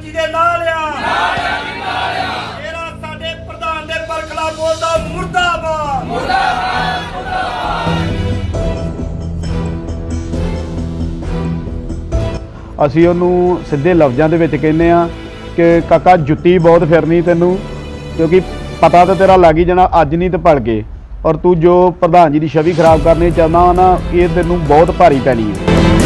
ਪ੍ਰਧਾਨ ਦੇ ਨਾਲ ਆ। ਨਾਲ ਆ ਨਾਲ ਆ ਮੇਰਾ ਸਾਡੇ ਪ੍ਰਧਾਨ ਦੇ ਬਰਖਲਾ ਬੋਲਦਾ, ਮੁਰਦਾਬਾਦ। ਅਸੀਂ ਉਹਨੂੰ ਸਿੱਧੇ ਲਫ਼ਜ਼ਾਂ ਦੇ ਵਿੱਚ ਕਹਿੰਦੇ ਆ ਕਿ ਕਾਕਾ, ਜੁੱਤੀ ਬਹੁਤ ਫਿਰਨੀ ਤੈਨੂੰ, ਕਿਉਂਕਿ ਪਤਾ ਤਾਂ ਤੇਰਾ ਲੱਗ ਹੀ ਜਾਣਾ, ਅੱਜ ਨਹੀਂ ਤੇ ਭੜ ਔਰ ਤੂੰ ਜੋ ਪ੍ਰਧਾਨ ਜੀ ਦੀ ਛਵੀ ਖਰਾਬ ਕਰਨੀ ਚਾਹੁੰਦਾ ਵਾ ਨਾ, ਇਹ ਤੈਨੂੰ ਬਹੁਤ ਭਾਰੀ ਪੈਣੀ ਹੈ।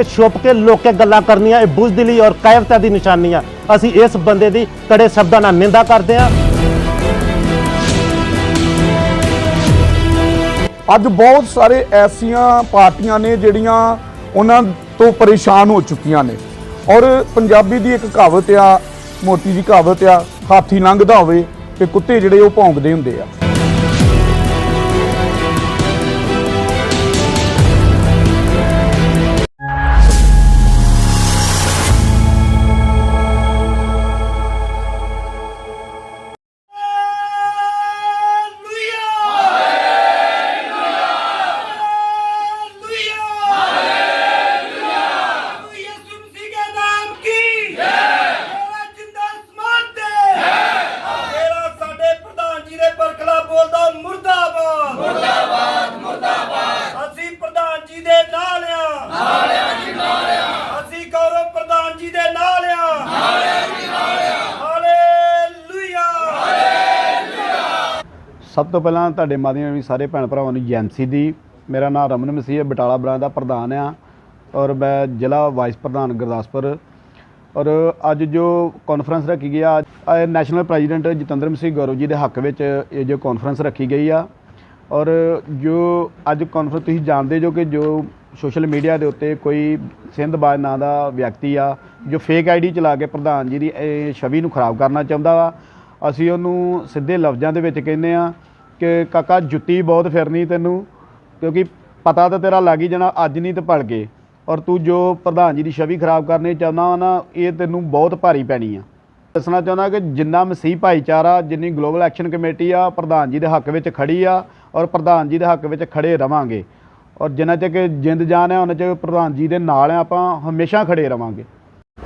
ਇਹ ਛੁਪ ਕੇ ਲੋਕੇ ਗੱਲਾਂ ਕਰਨੀਆਂ, ਇਹ ਬੁਜ਼ਦਿਲੀ ਔਰ ਕਾਇਰਤਾ ਦੀ ਨਿਸ਼ਾਨੀ ਆ ਅਸੀਂ ਇਸ ਬੰਦੇ ਦੀ ਕੜੇ ਸ਼ਬਦਾਂ ਨਾਲ ਨਿੰਦਾ ਕਰਦੇ ਆ ਅੱਜ ਬਹੁਤ ਸਾਰੇ ਐਸੀਆਂ ਪਾਰਟੀਆਂ ਨੇ ਜਿਹੜੀਆਂ ਉਹਨਾਂ ਤੋਂ ਪਰੇਸ਼ਾਨ ਹੋ ਚੁੱਕੀਆਂ ਨੇ। ਔਰ ਪੰਜਾਬੀ ਦੀ ਇੱਕ ਕਹਾਵਤ ਆ ਮੋਟੀ ਦੀ ਕਹਾਵਤ ਆ, ਹਾਥੀ ਲੰਘਦਾ ਹੋਵੇ ਤੇ ਕੁੱਤੇ ਜਿਹੜੇ ਉਹ ਭੌਂਕਦੇ ਹੁੰਦੇ ਆ। ਸਭ ਤੋਂ ਪਹਿਲਾਂ ਤੁਹਾਡੇ ਮਾਧਿਅਮ ਵੀ ਸਾਰੇ ਭੈਣ ਭਰਾਵਾਂ ਨੂੰ ਜੈਂਸੀ ਦੀ। ਮੇਰਾ ਨਾਮ ਰਮਨ ਮਸੀਹ ਬਟਾਲਾ ਬ੍ਰਾਂਚ ਦਾ ਪ੍ਰਧਾਨ ਆ ਔਰ ਮੈਂ ਜ਼ਿਲ੍ਹਾ ਵਾਈਸ ਪ੍ਰਧਾਨ ਗੁਰਦਾਸਪੁਰ। ਔਰ ਅੱਜ ਜੋ ਕਾਨਫਰੰਸ ਰੱਖੀ ਗਈ ਆ ਨੈਸ਼ਨਲ ਪ੍ਰੈਜ਼ੀਡੈਂਟ ਜਤਿੰਦਰ ਮਸੀਹ ਗੌਰਵ ਜੀ ਦੇ ਹੱਕ ਵਿੱਚ ਇਹ ਜੋ ਕਾਨਫਰੰਸ ਰੱਖੀ ਗਈ ਆ। ਔਰ ਜੋ ਅੱਜ ਕਾਨਫਰੰਸ ਤੁਸੀਂ ਜਾਣਦੇ ਜੋ ਕਿ ਜੋ ਸੋਸ਼ਲ ਮੀਡੀਆ ਦੇ ਉੱਤੇ ਕੋਈ ਸਿੰਧਬਾਜ ਨਾਂ ਦਾ ਵਿਅਕਤੀ ਆ, ਜੋ ਫੇਕ ਆਈਡੀ ਚਲਾ ਕੇ ਪ੍ਰਧਾਨ ਜੀ ਦੀ ਇਹ ਛਵੀ ਨੂੰ ਖਰਾਬ ਕਰਨਾ ਚਾਹੁੰਦਾ ਵਾ ਅਸੀਂ ਉਹਨੂੰ ਸਿੱਧੇ ਲਫ਼ਜ਼ਾਂ ਦੇ ਵਿੱਚ ਕਹਿੰਦੇ ਆ ਕਿ ਕਾਕਾ ਜੁੱਤੀ ਬਹੁਤ ਫਿਰਨੀ ਤੈਨੂੰ, ਕਿਉਂਕਿ ਪਤਾ ਤਾਂ ਤੇਰਾ ਲੱਗ ਹੀ ਜਾਣਾ ਅੱਜ ਨਹੀਂ ਤੇ ਭੜ ਕੇ ਔਰ ਤੂੰ ਜੋ ਪ੍ਰਧਾਨ ਜੀ ਦੀ ਛਵੀ ਖਰਾਬ ਕਰਨੀ ਚਾਹੁੰਦਾ ਵਾ ਨਾ, ਇਹ ਤੈਨੂੰ ਬਹੁਤ ਭਾਰੀ ਪੈਣੀ ਆ। ਦੱਸਣਾ ਚਾਹੁੰਦਾ ਕਿ ਜਿੰਨਾ ਮਸੀਹ ਭਾਈਚਾਰਾ, ਜਿੰਨੀ ਗਲੋਬਲ ਐਕਸ਼ਨ ਕਮੇਟੀ ਆ, ਪ੍ਰਧਾਨ ਜੀ ਦੇ ਹੱਕ ਵਿੱਚ ਖੜੀ ਆ ਔਰ ਪ੍ਰਧਾਨ ਜੀ ਦੇ ਹੱਕ ਵਿੱਚ ਖੜੇ ਰਵਾਂਗੇ। ਔਰ ਜਿੰਨਾ ਚਿਰ ਕਿ ਜਿੰਦ ਜਾਨ ਹੈ ਉਹਨਾਂ ਚਿਰ ਪ੍ਰਧਾਨ ਜੀ ਦੇ ਨਾਲ ਆ, ਆਪਾਂ ਹਮੇਸ਼ਾ ਖੜੇ ਰਵਾਂਗੇ।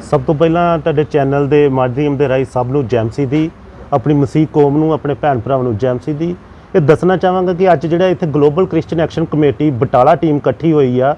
ਸਭ ਤੋਂ ਪਹਿਲਾਂ ਤੁਹਾਡੇ ਚੈਨਲ ਦੇ ਮਾਧਿਅਮ ਦੇ ਰਾਹੀਂ ਸਭ ਨੂੰ ਜੈਮਸੀ ਦੀ ਆਪਣੀ ਮਸੀਹ ਕੌਮ ਨੂੰ, ਆਪਣੇ ਭੈਣ ਭਰਾਵਾਂ ਨੂੰ ਜੈਮਸੀ ਦੀ। ਇਹ ਦੱਸਣਾ ਚਾਹਾਂਗਾ ਕਿ ਅੱਜ ਜਿਹੜਾ ਇੱਥੇ global Christian action committee Batala team ਇਕੱਠੀ ਹੋਈ ਆ,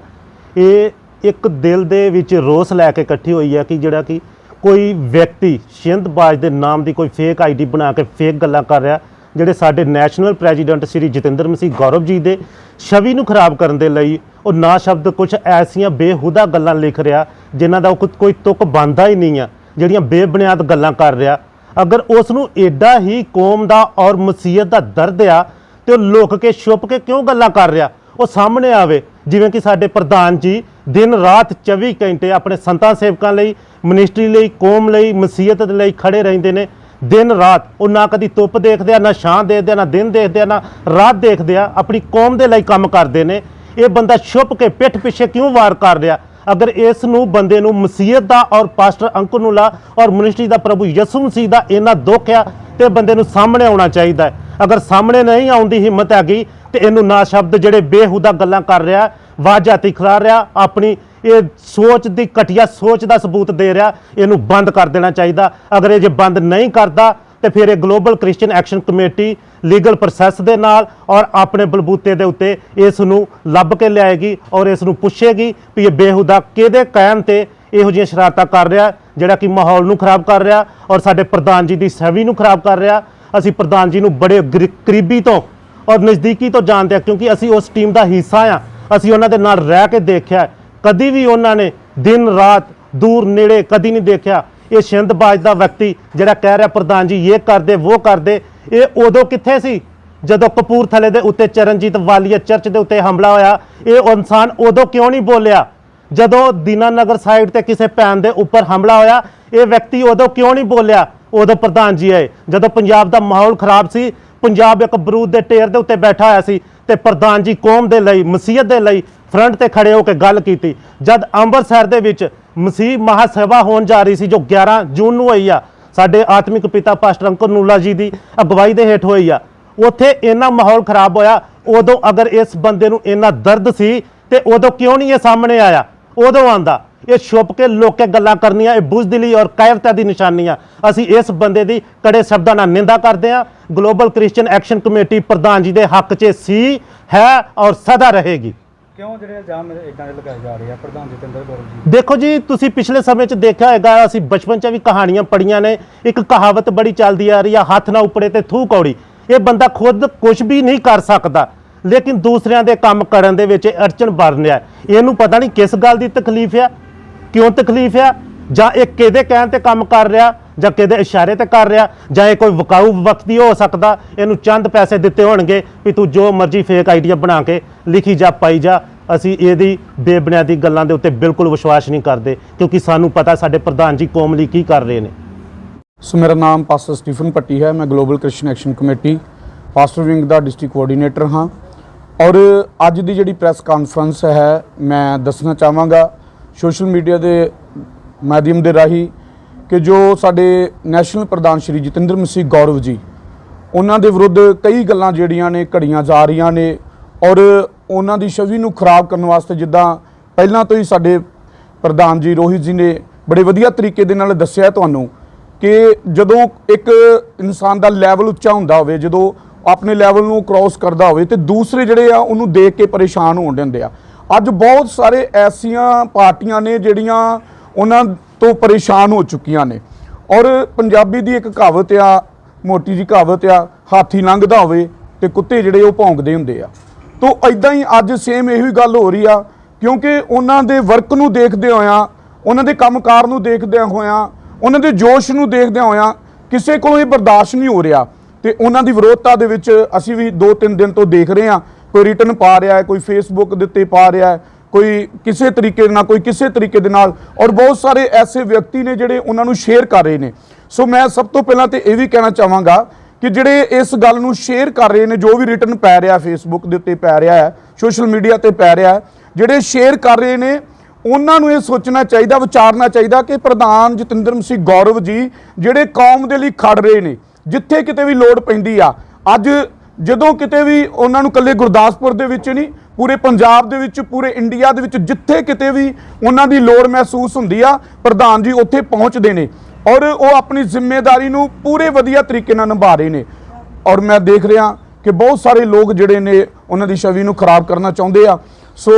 ਇਹ ਇੱਕ ਦਿਲ ਦੇ ਵਿੱਚ ਰੋਸ ਲੈ ਕੇ ਇਕੱਠੀ ਹੋਈ ਆ ਕਿ ਜਿਹੜਾ ਕਿ ਕੋਈ ਵਿਅਕਤੀ ਸ਼ਿੰਦਬਾਜ ਦੇ ਨਾਮ ਦੀ ਕੋਈ ਫੇਕ ਆਈਡੀ ਬਣਾ ਕੇ ਫੇਕ ਗੱਲਾਂ ਕਰ ਰਿਹਾ, ਜਿਹੜੇ ਸਾਡੇ ਨੈਸ਼ਨਲ ਪ੍ਰੈਜ਼ੀਡੈਂਟ ਸ੍ਰੀ ਜਤਿੰਦਰ ਮਸੀਹ ਗੌਰਵ ਜੀ ਦੇ ਛਵੀ ਨੂੰ ਖਰਾਬ ਕਰਨ ਦੇ ਲਈ ਉਹ ਨਾ ਸ਼ਬਦ ਕੁਝ ਐਸੀਆਂ ਬੇਹੁਦਾ ਗੱਲਾਂ ਲਿਖ ਰਿਹਾ, ਜਿਨ੍ਹਾਂ ਦਾ ਉਹ ਕੋਈ- ਕੋਈ ਤੁਕ ਬੰਦਾ ਹੀ ਨਹੀਂ ਆ, ਜਿਹੜੀਆਂ ਬੇਬੁਨਿਆਦ ਗੱਲਾਂ ਕਰ ਰਿਹਾ। ਅਗਰ ਉਸ ਨੂੰ ਏਡਾ ਹੀ ਕੌਮ ਦਾ ਔਰ ਮਸੀਹਤ ਦਾ ਦਰਦ ਆ, ਤੇ ਉਹ ਲੁਕ ਕੇ, ਛੁਪ ਕੇ ਕਿਉਂ ਗੱਲਾਂ ਕਰ ਰਿਹਾ? ਉਹ ਸਾਹਮਣੇ ਆਵੇ, ਜਿਵੇਂ ਕਿ ਸਾਡੇ ਪ੍ਰਧਾਨ ਜੀ ਦਿਨ ਰਾਤ 24 ਘੰਟੇ ਆਪਣੇ ਸੰਤਾਂ ਸੇਵਕਾਂ ਲਈ, ਮਿਨਿਸਟਰੀ ਲਈ, ਕੌਮ ਲਈ ਮਸੀਹਤ ਦੇ ਲਈ ਖੜੇ ਰਹਿੰਦੇ ਨੇ। ਦਿਨ ਰਾਤ ਉਹ ਨਾ ਕਦੀ ਧੁੱਪ ਦੇਖਦੇ ਆ, ਨਾ ਛਾਂ ਦੇਖਦੇ ਆ, ਨਾ ਦਿਨ ਦੇਖਦੇ ਆ, ਨਾ ਰਾਤ ਦੇਖਦੇ ਆ, ਆਪਣੀ ਕੌਮ ਦੇ ਲਈ ਕੰਮ ਕਰਦੇ ਨੇ। ਇਹ ਬੰਦਾ ਛੁਪ ਕੇ, ਪਿੱਠ ਪਿੱਛੇ ਕਿਉਂ ਵਾਰ ਕਰ ਰਿਹਾ? ਅਗਰ ਇਸ ਨੂੰ ਬੰਦੇ ਨੂੰ ਮਸੀਹਤ ਦਾ ਔਰ ਪਾਸਟਰ ਅੰਕੁਨੂਲਾ ਔਰ ਮਿਨਿਸਟਰੀ ਦਾ ਪ੍ਰਭੂ ਯਿਸੂ ਮਸੀਹ ਦਾ ਇਹਨਾਂ ਦੁੱਖ ਆ ਤੇ ਬੰਦੇ ਨੂੰ ਸਾਹਮਣੇ ਆਉਣਾ ਚਾਹੀਦਾ ਹੈ। ਅਗਰ ਸਾਹਮਣੇ ਨਹੀਂ ਆਉਣ ਦੀ ਹਿੰਮਤ ਹੈਗੀ ਤੇ ਇਹਨੂੰ ਨਾ ਸ਼ਬਦ ਜਿਹੜੇ ਬੇਹੁਦਾ ਗੱਲਾਂ ਕਰ ਰਿਹਾ ਵਾਜਾਤੀ ਖਿਲਾ ਰਿਹਾ, ਆਪਣੀ ਇਹ ਸੋਚ ਦੀ ਘਟੀਆ ਸੋਚ ਦਾ ਸਬੂਤ ਦੇ ਰਿਹਾ, ਇਹਨੂੰ ਬੰਦ ਕਰ ਦੇਣਾ ਚਾਹੀਦਾ। ਅਗਰ ਇਹ ਜੇ ਬੰਦ ਨਹੀਂ ਕਰਦਾ ਤੇ ਫਿਰ ਇਹ global Christian action committee legal process ਦੇ ਨਾਲ ਔਰ ਆਪਣੇ ਬਲਬੂਤੇ ਦੇ ਉੱਤੇ ਇਸ ਨੂੰ ਲੱਭ ਕੇ ਲਿਆਏਗੀ ਔਰ ਇਸ ਨੂੰ ਪੁੱਛੇਗੀ ਵੀ ਇਹ ਬੇਹੁਦਾ ਕਿਹਦੇ ਕਹਿਣ ਤੇ ਇਹੋ ਜਿਹੀਆਂ ਸ਼ਰਾਰਤਾਂ ਕਰ ਰਿਹਾ, ਜਿਹੜਾ ਕਿ ਮਾਹੌਲ ਨੂੰ ਖਰਾਬ ਕਰ ਰਿਹਾ ਔਰ ਸਾਡੇ ਪ੍ਰਧਾਨ ਜੀ ਦੀ ਸਵੀ ਨੂੰ ਖਰਾਬ ਕਰ ਰਿਹਾ। ਅਸੀਂ ਪ੍ਰਧਾਨ ਜੀ ਨੂੰ ਬੜੇ ਗਰੀ- ਕਰੀਬੀ ਤੋਂ ਔਰ ਨਜ਼ਦੀਕੀ ਤੋਂ ਜਾਣਦੇ ਆ ਕਿਉਂਕਿ ਅਸੀਂ ਉਸ ਟੀਮ ਦਾ ਹਿੱਸਾ ਆ ਅਸੀਂ ਉਹਨਾਂ ਦੇ ਨਾਲ ਰਹਿ ਕੇ ਦੇਖਿਆ। ਕਦੀ ਵੀ ਉਹਨਾਂ ਨੇ ਦਿਨ ਰਾਤ ਦੂਰ ਨੇੜੇ ਕਦੀ ਨਹੀਂ ਦੇਖਿਆ। ਇਹ ਛਿੰਦਬਾਜ਼ ਦਾ ਵਿਅਕਤੀ ਜਿਹੜਾ ਕਹਿ ਰਿਹਾ ਪ੍ਰਧਾਨ ਜੀ, ਇਹ ਕਰਦੇ, ਉਹ ਕਰਦੇ। ਇਹ ਉਦੋਂ ਕਿੱਥੇ ਸੀ? ਜਦੋਂ ਕਪੂਰਥਲੇ ਦੇ ਉੱਤੇ ਚਰਨਜੀਤ ਵਾਲੀਆ ਚਰਚ ਦੇ ਉੱਤੇ ਹਮਲਾ ਹੋਇਆ, ਇਹ ਇਨਸਾਨ ਉਦੋਂ ਕਿਉਂ ਨਹੀਂ ਬੋਲਿਆ? ਜਦੋਂ ਦੀਨਾਨਗਰ ਸਾਈਡ ਤੇ ਕਿਸੇ ਭੈਣ ਦੇ ਉੱਪਰ ਹਮਲਾ ਹੋਇਆ, ਇਹ ਵਿਅਕਤੀ ਉਦੋਂ ਕਿਉਂ ਨਹੀਂ ਬੋਲਿਆ? ਉਦੋਂ ਪ੍ਰਧਾਨ ਜੀ ਆਏ। ਜਦੋਂ ਪੰਜਾਬ ਦਾ ਮਾਹੌਲ ਖਰਾਬ ਸੀ, ਪੰਜਾਬ ਇੱਕ ਬਰੂਦ ਦੇ ਢੇਰ ਦੇ ਉੱਤੇ ਬੈਠਾ ਹੋਇਆ ਸੀ ਤੇ ਪ੍ਰਧਾਨ ਜੀ ਕੌਮ ਦੇ ਲਈ, ਮਸੀਹਤ ਦੇ ਲਈ ਫਰੰਟ ਤੇ ਖੜੇ ਹੋ ਕੇ ਗੱਲ ਕੀਤੀ। ਜਦ ਅੰਮ੍ਰਿਤਸਰ ਦੇ ਵਿੱਚ ਮਸੀਹ ਮਹਾਸਭਾ ਹੋਣ ਜਾ ਰਹੀ ਸੀ ਜੋ 11 ਜੂਨ ਨੂੰ ਹੋਈ ਆ। ਸਾਡੇ ਆਤਮਿਕ ਪਿਤਾ ਪਾਸਟਰ ਅੰਕਰ ਨੂਲਾ ਜੀ ਦੀ ਅਗਵਾਈ ਦੇ ਹੇਠ ਹੋਈ ਆ। ਉੱਥੇ ਇੰਨਾ ਮਾਹੌਲ ਖਰਾਬ ਹੋਇਆ, ਉਦੋਂ ਅਗਰ ਇਸ ਬੰਦੇ ਨੂੰ ਇੰਨਾ ਦਰਦ ਸੀ, ਤੇ ਉਦੋਂ ਕਿਉਂ ਨਹੀਂ ਇਹ ਸਾਹਮਣੇ ਆਇਆ? ਉਦੋਂ ਆਂਦਾ, ਇਹ ਛੁਪ ਕੇ ਲੋਕੇ ਗੱਲਾਂ ਕਰਨੀਆਂ, ਇਹ ਬੁਜ਼ਦਿਲੀ ਔਰ ਕਾਇਰਤਾ ਦੀ ਨਿਸ਼ਾਨੀਆਂ। ਅਸੀਂ ਇਸ ਬੰਦੇ ਦੀ ਕੜੇ ਸ਼ਬਦਾਂ ਨਾਲ ਨਿੰਦਾ ਕਰਦੇ ਹਾਂ। ਗਲੋਬਲ ਕ੍ਰਿਸਚੀਅਨ ਐਕਸ਼ਨ ਕਮੇਟੀ ਪ੍ਰਧਾਨ ਜੀ ਦੇ ਹੱਕ 'ਚ ਸੀ, ਹੈ ਔਰ ਸਦਾ ਰਹੇਗੀ। ਕਿਉਂ ਜਿਹੜੇ ਇਲਜ਼ਾਮ ਇਦਾਂ ਦੇ ਲਗਾਏ ਜਾ ਰਹੇ ਆ ਪ੍ਰਧਾਨ ਜਤਿੰਦਰ ਗੌਰਵ ਜੀ? ਦੇਖੋ ਜੀ, ਤੁਸੀਂ ਪਿਛਲੇ ਸਮੇਂ 'ਚ ਦੇਖਿਆ ਹੋਏਗਾ ਅਸੀਂ ਬਚਪਨ 'ਚ ਵੀ ਕਹਾਣੀਆਂ ਪੜੀਆਂ ਨੇ। ਇੱਕ ਕਹਾਵਤ ਬੜੀ ਚੱਲਦੀ ਆ ਰਹੀ ਆ, ਹੱਥ ਨਾ ਉੱਪੜੇ ਤੇ ਥੂ ਕੌੜੀ। ਇਹ ਬੰਦਾ ਖੁਦ ਕੁਝ ਵੀ ਨਹੀਂ ਕਰ ਸਕਦਾ, ਲੇਕਿਨ ਦੂਸਰਿਆਂ ਦੇ ਕੰਮ ਕਰਨ ਦੇ ਵਿੱਚ ਇਹ ਅੜਚਨ ਬਣ ਰਿਹਾ ਇਹਨੂੰ ਪਤਾ ਨਹੀਂ ਕਿਸ ਗੱਲ ਦੀ ਤਕਲੀਫ ਆ, ਕਿਉਂ ਤਕਲੀਫ ਆ, ਜਾਂ ਇਹ ਕਿਹਦੇ ਕਹਿਣ ਤੇ ਕੰਮ ਕਰ ਰਿਹਾ ਜਾਂ ਕਿਹਦੇ ਇਸ਼ਾਰੇ ਤੇ ਕਰ ਰਿਹਾ, ਜਾਂ ਇਹ ਕੋਈ ਵਿਕਾਊ ਵਿਅਕਤੀ ਹੋ ਸਕਦਾ, ਇਹਨੂੰ ਚੰਦ ਪੈਸੇ ਦਿੱਤੇ ਹੋਣਗੇ ਵੀ ਤੂੰ ਜੋ ਮਰਜ਼ੀ ਫੇਕ ਆਈਡੀਆ ਬਣਾ ਕੇ ਲਿਖੀ ਜਾ, ਪਾਈ ਜਾ। ਅਸੀਂ ਇਹਦੀ ਬੇਬੁਨਿਆਦੀ ਗੱਲਾਂ ਦੇ ਉੱਤੇ ਬਿਲਕੁਲ ਵਿਸ਼ਵਾਸ ਨਹੀਂ ਕਰਦੇ, ਕਿਉਂਕਿ ਸਾਨੂੰ ਪਤਾ ਸਾਡੇ ਪ੍ਰਧਾਨ ਜੀ ਕੌਮ ਲਈ ਕੀ ਕਰ ਰਹੇ ਨੇ। ਸੋ ਮੇਰਾ ਨਾਮ ਪਾਸਟਰ ਸਟੀਫਨ ਪੱਟੀ ਹੈ, ਮੈਂ global Christian action committee pastor wing ਦਾ ਡਿਸਟ੍ਰਿਕਟ ਕੋਆਰਡੀਨੇਟਰ ਹਾਂ। ਔਰ ਅੱਜ ਦੀ ਜਿਹੜੀ ਪ੍ਰੈਸ ਕਾਨਫਰੰਸ ਹੈ, ਮੈਂ ਦੱਸਣਾ ਚਾਹਾਂਗਾ, ਸੋਸ਼ਲ ਮੀਡੀਆ ਦੇ ਮਾਧਿਅਮ ਦੇ ਰਾਹੀਂ ਕਿ ਜੋ ਸਾਡੇ ਨੈਸ਼ਨਲ ਪ੍ਰਧਾਨ ਸ਼੍ਰੀ ਜਤਿੰਦਰ ਮਸੀਹ ਗੌਰਵ ਜੀ, ਉਹਨਾਂ ਦੇ ਵਿਰੁੱਧ ਕਈ ਗੱਲਾਂ ਜਿਹੜੀਆਂ ਨੇ ਘੜੀਆਂ ਜਾ ਰਹੀਆਂ ਨੇ ਔਰ ਉਹਨਾਂ ਦੀ ਛਵੀ ਨੂੰ ਖਰਾਬ ਕਰਨ ਵਾਸਤੇ ਜਿੱਦਾਂ ਪਹਿਲਾਂ ਤੋਂ ਹੀ ਸਾਡੇ ਪ੍ਰਧਾਨ ਜੀ ਰੋਹਿਤ ਜੀ ਨੇ ਬੜੇ ਵਧੀਆ ਤਰੀਕੇ ਦੇ ਨਾਲ ਦੱਸਿਆ ਤੁਹਾਨੂੰ ਕਿ ਜਦੋਂ ਇੱਕ ਇਨਸਾਨ ਦਾ ਲੈਵਲ ਉੱਚਾ ਹੁੰਦਾ ਹੋਵੇ, ਜਦੋਂ ਆਪਣੇ ਲੈਵਲ ਨੂੰ ਕ੍ਰਾਸ ਕਰਦਾ ਹੋਵੇ ਤੇ ਦੂਸਰੇ ਜਿਹੜੇ ਆ ਉਹਨੂੰ ਦੇਖ ਕੇ ਪਰੇਸ਼ਾਨ ਹੋਣ ਦਿੰਦੇ ਆ। ਅੱਜ ਬਹੁਤ ਸਾਰੇ ਐਸੀਆਂ ਪਾਰਟੀਆਂ ਨੇ ਜਿਹੜੀਆਂ ਉਹਨਾਂ ਤੋਂ ਪਰੇਸ਼ਾਨ ਹੋ ਚੁੱਕੀਆਂ ਨੇ। ਔਰ ਪੰਜਾਬੀ ਦੀ ਇੱਕ ਕਹਾਵਤ ਆ, ਮੋਟੀ ਜੀ ਕਹਾਵਤ ਆ, ਹਾਥੀ ਲੰਘਦਾ ਹੋਵੇ ਤੇ ਕੁੱਤੇ ਜਿਹੜੇ ਉਹ ਭੌਂਕਦੇ ਹੁੰਦੇ ਆ। ਤੋ ਐਦਾਂ ਹੀ ਅੱਜ ਸੇਮ ਇਹੋ ਹੀ ਗੱਲ ਹੋ ਰਹੀ ਆ, ਕਿਉਂਕਿ ਉਹਨਾਂ ਦੇ ਵਰਕ ਨੂੰ ਦੇਖਦੇ ਹੋਇਆਂ, ਉਹਨਾਂ ਦੇ ਕੰਮਕਾਰ ਨੂੰ ਦੇਖਦਿਆਂ ਹੋਇਆਂ, ਉਹਨਾਂ ਦੇ ਜੋਸ਼ ਨੂੰ ਦੇਖਦਿਆਂ ਹੋਇਆਂ ਕਿਸੇ ਕੋਲੋਂ ਇਹ ਬਰਦਾਸ਼ਤ ਨਹੀਂ ਹੋ ਰਿਹਾ। ਤੇ ਉਹਨਾਂ ਦੀ ਵਿਰੋਧਤਾ ਦੇ ਵਿੱਚ ਅਸੀਂ ਵੀ 2-3 ਦਿਨ ਤੋਂ ਦੇਖ ਰਹੇ ਹਾਂ, ਕੋਈ ਰਿਟਰਨ ਪਾ ਰਿਹਾ ਹੈ, ਕੋਈ ਫੇਸਬੁੱਕ ਦੇ ਉੱਤੇ ਪਾ ਰਿਹਾ ਹੈ ਕੋਈ ਕਿਸੇ ਤਰੀਕੇ ਦੇ ਨਾਲ, ਕੋਈ ਕਿਸੇ ਤਰੀਕੇ ਦੇ ਨਾਲ ਔਰ ਬਹੁਤ ਸਾਰੇ ਐਸੇ ਵਿਅਕਤੀ ਨੇ ਜਿਹੜੇ ਉਹਨਾਂ ਨੂੰ ਸ਼ੇਅਰ ਕਰ ਰਹੇ ਨੇ। ਸੋ ਮੈਂ ਸਭ ਤੋਂ ਪਹਿਲਾਂ ਤੇ ਇਹ ਵੀ ਕਹਿਣਾ ਚਾਹਾਂਗਾ ਕਿ ਜਿਹੜੇ ਇਸ ਗੱਲ ਨੂੰ ਸ਼ੇਅਰ ਕਰ ਰਹੇ ਨੇ, ਜੋ ਵੀ ਰਿਟਰਨ ਪੈ ਰਿਹਾ ਫੇਸਬੁੱਕ ਦੇ ਉੱਤੇ ਪੈ ਰਿਹਾ ਹੈ ਸੋਸ਼ਲ ਮੀਡੀਆ ਤੇ ਪੈ ਰਿਹਾ ਹੈ, ਜਿਹੜੇ ਸ਼ੇਅਰ ਕਰ ਰਹੇ ਨੇ, ਉਹਨਾਂ ਨੂੰ ਇਹ ਸੋਚਣਾ ਚਾਹੀਦਾ, ਵਿਚਾਰਨਾ ਚਾਹੀਦਾ ਕਿ ਪ੍ਰਧਾਨ ਜਤਿੰਦਰ ਮਸੀਹ ਗੌਰਵ ਜੀ ਜਿਹੜੇ ਕੌਮ ਦੇ ਲਈ ਖੜ ਰਹੇ ਨੇ, ਜਿੱਥੇ ਕਿਤੇ ਵੀ ਲੋੜ ਪੈਂਦੀ ਆ। ਅੱਜ ਜਦੋਂ ਕਿਤੇ ਵੀ ਉਹਨਾਂ ਨੂੰ ਕੱਲੇ ਗੁਰਦਾਸਪੁਰ ਦੇ ਵਿੱਚ ਨਹੀਂ ਪੂਰੇ ਪੰਜਾਬ ਦੇ ਵਿੱਚ, ਪੂਰੇ ਇੰਡੀਆ ਦੇ ਵਿੱਚ ਜਿੱਥੇ ਕਿਤੇ ਵੀ ਉਹਨਾਂ ਦੀ ਲੋੜ ਮਹਿਸੂਸ ਹੁੰਦੀ ਆ, ਪ੍ਰਧਾਨ ਜੀ ਉੱਥੇ ਪਹੁੰਚਦੇ ਨੇ ਔਰ ਉਹ ਆਪਣੀ ਜ਼ਿੰਮੇਵਾਰੀ ਨੂੰ ਪੂਰੇ ਵਧੀਆ ਤਰੀਕੇ ਨਾਲ ਨਿਭਾ ਰਹੇ ਨੇ। ਔਰ ਮੈਂ ਦੇਖ ਰਿਹਾ ਕਿ ਬਹੁਤ ਸਾਰੇ ਲੋਕ ਜਿਹੜੇ ਨੇ ਉਹਨਾਂ ਦੀ ਛਵੀ ਨੂੰ ਖਰਾਬ ਕਰਨਾ ਚਾਹੁੰਦੇ ਆ। ਸੋ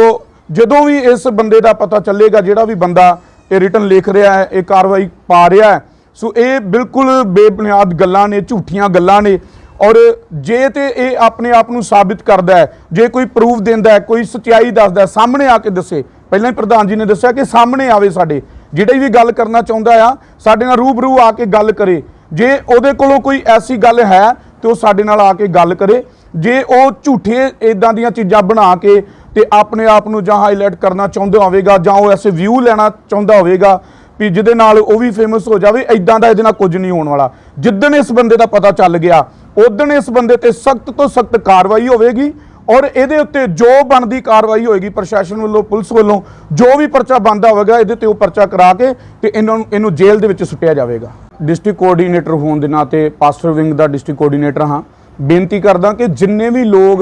ਜਦੋਂ ਵੀ ਇਸ ਬੰਦੇ ਦਾ ਪਤਾ ਚੱਲੇਗਾ, ਜਿਹੜਾ ਵੀ ਬੰਦਾ ਇਹ ਰਿਟਰਨ ਲਿਖ ਰਿਹਾ ਹੈ, ਇਹ ਕਾਰਵਾਈ ਪਾ ਰਿਹਾ ਹੈ, ਸੋ ਇਹ ਬਿਲਕੁਲ ਬੇਬੁਨਿਆਦ ਗੱਲਾਂ ਨੇ, ਝੂਠੀਆਂ ਗੱਲਾਂ ਨੇ। ਔਰ ਜੇ ਤੇ ਇਹ ਆਪਣੇ ਆਪ ਨੂੰ ਸਾਬਿਤ ਕਰਦਾ ਹੈ, ਜੇ ਕੋਈ ਪ੍ਰੂਫ ਦਿੰਦਾ ਹੈ, ਕੋਈ ਸਚਾਈ ਦੱਸਦਾ ਸਾਹਮਣੇ ਆ ਕੇ ਦੱਸੇ। ਪਹਿਲਾਂ ਹੀ ਪ੍ਰਧਾਨ ਜੀ ਨੇ ਦੱਸਿਆ ਕਿ ਸਾਹਮਣੇ ਆਵੇ ਸਾਡੇ। ਜਿਹੜੀ ਵੀ ਗੱਲ ਕਰਨਾ ਚਾਹੁੰਦਾ ਆ, ਸਾਡੇ ਨਾਲ ਰੂਬਰੂ ਆ ਕੇ ਗੱਲ ਕਰੇ। ਜੇ ਉਹਦੇ ਕੋਲੋਂ ਕੋਈ ਐਸੀ ਗੱਲ ਹੈ, ਤੇ ਉਹ ਸਾਡੇ ਨਾਲ ਆ ਕੇ ਗੱਲ ਕਰੇ। ਜੇ ਉਹ ਝੂਠੇ ਇਦਾਂ ਦੀਆਂ ਚੀਜ਼ਾਂ ਬਣਾ ਕੇ ਤੇ ਆਪਣੇ ਆਪ ਨੂੰ ਜਾਂ ਹਾਈਲਾਈਟ ਕਰਨਾ ਚਾਹੁੰਦਾ ਹੋਵੇਗਾ, ਜਾਂ ਉਹ ਐਸੇ ਵਿਊ ਲੈਣਾ ਚਾਹੁੰਦਾ ਹੋਵੇਗਾ, ਵੀ ਜਿਹਦੇ ਨਾਲ ਉਹ ਵੀ ਫੇਮਸ ਹੋ ਜਾਵੇ ਇਦਾਂ ਦਾ ਇਹਦੇ ਨਾਲ ਕੁਝ ਨਹੀਂ ਹੋਣ ਵਾਲਾ। ਜਿੱਦਣ ਇਸ ਬੰਦੇ ਦਾ ਪਤਾ ਚੱਲ ਗਿਆ ਉਦੋਂ ਇਸ ਬੰਦੇ ਤੇ ਸਖਤ ਤੋਂ ਸਖਤ ਕਾਰਵਾਈ ਹੋਵੇਗੀ ਔਰ ਇਹਦੇ ਉੱਤੇ ਜੋ ਬਣਦੀ ਕਾਰਵਾਈ ਹੋਏਗੀ ਪ੍ਰਸ਼ਾਸਨ ਵੱਲੋਂ, ਪੁਲਿਸ ਵੱਲੋਂ, ਜੋ ਵੀ ਪਰਚਾ ਬੰਦਾ ਹੋਵੇਗਾ, ਇਹਦੇ ਤੇ ਉਹ ਪਰਚਾ ਕਰਾ ਕੇ ਤੇ ਇਹਨਾਂ ਨੂੰ, ਇਹਨੂੰ ਜੇਲ੍ਹ ਦੇ ਵਿੱਚ ਸੁੱਟਿਆ ਜਾਵੇਗਾ। ਡਿਸਟ੍ਰਿਕਟ ਕੋਆਰਡੀਨੇਟਰ ਹੋਣ ਦੇ ਨਾਤੇ ਪਾਸਟਰ ਵਿੰਗ ਦਾ ਡਿਸਟ੍ਰਿਕਟ ਕੋਆਰਡੀਨੇਟਰ ਹਾਂ। ਬੇਨਤੀ ਕਰਦਾ ਕਿ ਜਿੰਨੇ ਵੀ ਲੋਕ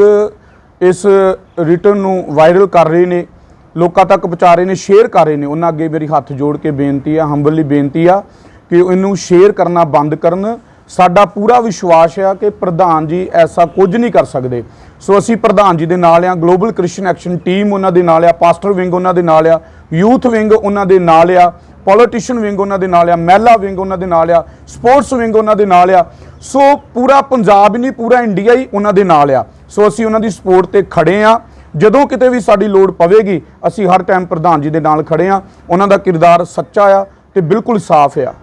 ਇਸ ਰਿਟਰਨ ਨੂੰ ਵਾਇਰਲ ਕਰ ਰਹੇ ਨੇ, ਲੋਕਾਂ ਤੱਕ ਪਹੁੰਚਾ ਰਹੇ ਨੇ ਸ਼ੇਅਰ ਕਰ ਰਹੇ ਨੇ, ਉਹਨਾਂ ਅੱਗੇ ਮੇਰੀ ਹੱਥ ਜੋੜ ਕੇ ਬੇਨਤੀ ਆ ਹੰਬਲੀ ਬੇਨਤੀ ਆ ਕਿ ਇਹਨੂੰ ਸ਼ੇਅਰ ਕਰਨਾ ਬੰਦ ਕਰਨ ਸਾਡਾ ਪੂਰਾ ਵਿਸ਼ਵਾਸ ਆ ਕਿ ਪ੍ਰਧਾਨ ਜੀ ਐਸਾ ਕੁਝ ਨਹੀਂ ਕਰ ਸਕਦੇ। ਸੋ ਅਸੀਂ ਪ੍ਰਧਾਨ ਜੀ ਦੇ ਨਾਲ ਆ ਗਲੋਬਲ ਕ੍ਰਿਸਚੀਅਨ ਐਕਸ਼ਨ ਟੀਮ ਉਹਨਾਂ ਦੇ ਨਾਲ ਆ ਪਾਸਟਰ ਵਿੰਗ ਉਹਨਾਂ ਦੇ ਨਾਲ ਆ ਯੂਥ ਵਿੰਗ ਉਹਨਾਂ ਦੇ ਨਾਲ ਆ ਪੋਲੀਟੀਸ਼ੀਅਨ ਵਿੰਗ ਉਹਨਾਂ ਦੇ ਨਾਲ ਆ ਮਹਿਲਾ ਵਿੰਗ ਉਹਨਾਂ ਦੇ ਨਾਲ ਆ ਸਪੋਰਟਸ ਵਿੰਗ ਉਹਨਾਂ ਦੇ ਨਾਲ ਆ ਸੋ ਪੂਰਾ ਪੰਜਾਬ ਹੀ ਨਹੀਂ, ਪੂਰਾ ਇੰਡੀਆ ਹੀ ਉਹਨਾਂ ਦੇ ਨਾਲ ਆ ਸੋ ਅਸੀਂ ਉਹਨਾਂ ਦੀ ਸਪੋਰਟ ਤੇ ਖੜੇ ਆ ਜਦੋਂ ਕਿਤੇ ਵੀ ਸਾਡੀ ਲੋੜ ਪਵੇਗੀ, ਅਸੀਂ ਹਰ ਟਾਈਮ ਪ੍ਰਧਾਨ ਜੀ ਦੇ ਨਾਲ ਖੜੇ ਆ ਉਹਨਾਂ ਦਾ ਕਿਰਦਾਰ ਸੱਚਾ ਆ ਤੇ ਬਿਲਕੁਲ ਸਾਫ਼ ਆ।